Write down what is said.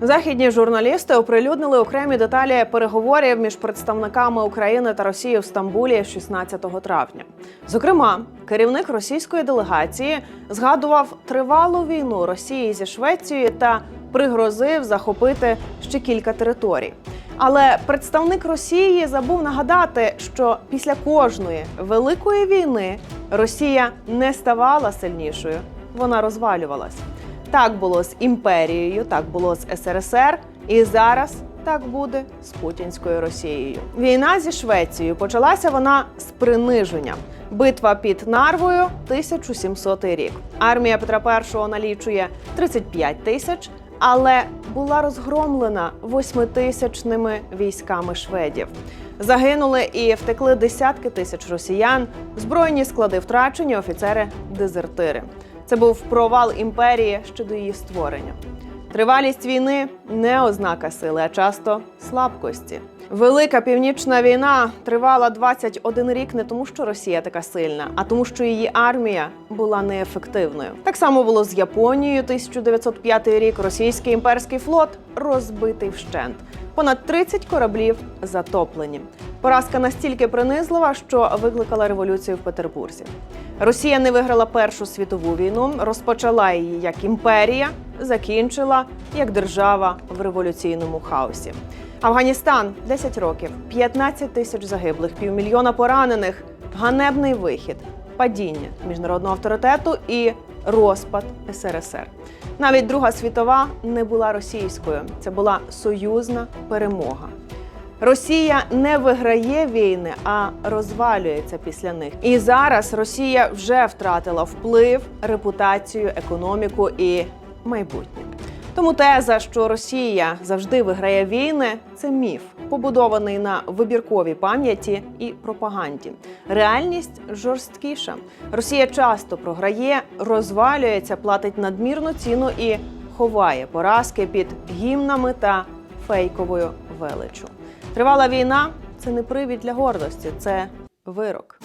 Західні журналісти оприлюднили окремі деталі переговорів між представниками України та Росії в Стамбулі 16 травня. Зокрема, керівник російської делегації згадував тривалу війну Росії зі Швецією та пригрозив захопити ще кілька територій. Але представник Росії забув нагадати, що після кожної великої війни Росія не ставала сильнішою, вона розвалювалась. Так було з імперією, так було з СРСР, і зараз так буде з путінською Росією. Війна зі Швецією почалася вона з приниження. Битва під Нарвою 1700 рік. Армія Петра І налічує 35 тисяч, але була розгромлена восьмитисячними військами шведів. Загинули і втекли десятки тисяч росіян, збройні склади втрачені, офіцери-дезертири. Це був провал імперії ще до її створення. Тривалість війни не ознака сили, а часто слабкості. Велика північна війна тривала 21 рік не тому, що Росія така сильна, а тому, що її армія була неефективною. Так само було з Японією 1905 рік. Російський імперський флот розбитий вщент. Понад 30 кораблів затоплені. Поразка настільки принизлива, що викликала революцію в Петербурзі. Росія не виграла Першу світову війну, розпочала її як імперія, закінчила як держава в революційному хаосі. Афганістан 10 років, 15 тисяч загиблих, півмільйона поранених, ганебний вихід, падіння міжнародного авторитету і розпад СРСР. Навіть Друга світова не була російською. Це була союзна перемога. Росія не виграє війни, а розвалюється після них. І зараз Росія вже втратила вплив, репутацію, економіку і майбутнє. Тому теза, що Росія завжди виграє війни, це міф, побудований на вибірковій пам'яті і пропаганді. Реальність жорсткіша. Росія часто програє, розвалюється, платить надмірну ціну і ховає поразки під гімнами та фейковою величу. Тривала війна це не привід для гордості, це вирок.